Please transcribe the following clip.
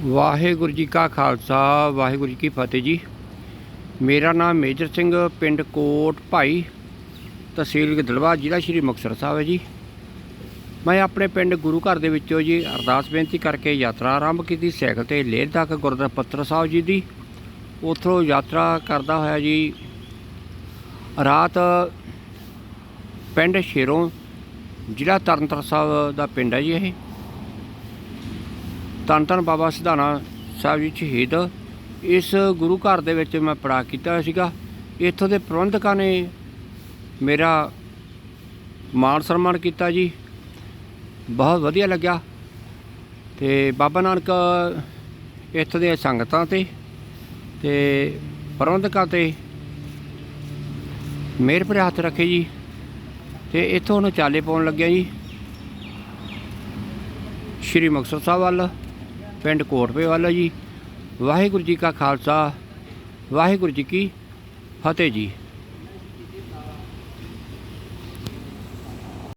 ਵਾਹਿਗੁਰੂ ਜੀ ਕਾ ਖਾਲਸਾ, ਵਾਹਿਗੁਰੂ ਜੀ ਕੀ ਫਤਿਹ ਜੀ। ਮੇਰਾ ਨਾਮ ਮੇਜਰ ਸਿੰਘ, ਪਿੰਡ ਕੋਟ ਭਾਈ ਤਹਿਸੀਲ ਗਿੱਦੜਵਾ, ਜ਼ਿਲ੍ਹਾ ਸ਼੍ਰੀ ਮੁਕਤਸਰ ਸਾਹਿਬ ਹੈ ਜੀ। ਮੈਂ ਆਪਣੇ ਪਿੰਡ ਗੁਰੂ ਘਰ ਦੇ ਵਿੱਚੋਂ ਜੀ ਅਰਦਾਸ ਬੇਨਤੀ ਕਰਕੇ ਯਾਤਰਾ ਆਰੰਭ ਕੀਤੀ, ਸਾਈਕਲ ਤੇ ਲੇਹ ਤੱਕ ਗੁਰਦੁਆਰਾ ਪੱਤਰ ਸਾਹਿਬ ਜੀ ਦੀ। ਉੱਥੋਂ ਯਾਤਰਾ ਕਰਦਾ ਹੋਇਆ ਜੀ, ਰਾਤ ਪਿੰਡ ਸ਼ੇਰੋਂ ਜ਼ਿਲ੍ਹਾ ਤਰਨਤਾਰਨ ਸਾਹਿਬ ਦਾ ਪਿੰਡ ਹੈ ਜੀ ਇਹ। ਧੰਨ ਧੰਨ ਬਾਬਾ ਸਿਧਾਣਾ ਸਾਹਿਬ ਜੀ ਸ਼ਹੀਦ। ਇਸ ਗੁਰੂ ਘਰ ਦੇ ਵਿੱਚ ਮੈਂ ਪੜਾ ਕੀਤਾ ਸੀਗਾ। ਇੱਥੋਂ ਦੇ ਪ੍ਰਬੰਧਕਾਂ ਨੇ ਮੇਰਾ ਮਾਣ ਸਨਮਾਨ ਕੀਤਾ ਜੀ। ਬਹੁਤ ਵਧੀਆ ਲੱਗਿਆ। ਤੇ ਬਾਬਾ ਨਾਨਕ ਇੱਥੋਂ ਦੇ ਸੰਗਤਾਂ ਤੇ ਤੇ ਪ੍ਰਬੰਧਕਾਂ ਤੇ ਮਿਹਰ ਭਰੇ ਹੱਥ ਰੱਖੇ ਜੀ। ਤੇ ਇੱਥੋਂ ਨੂੰ ਚਾਲੇ ਪਾਉਣ ਲੱਗਿਆ ਜੀ। ਸ਼੍ਰੀ ਮੁਕਤਸਰ ਸਾਹਿਬ ਵੱਲ। ਪਿੰਡ ਕੋਟਪੇ ਵੱਲ ਜੀ। ਵਾਹਿਗੁਰੂ ਜੀ ਕਾ ਖਾਲਸਾ ਵਾਹਿਗੁਰੂ ਜੀ ਕੀ ਫਤਿਹ ਜੀ।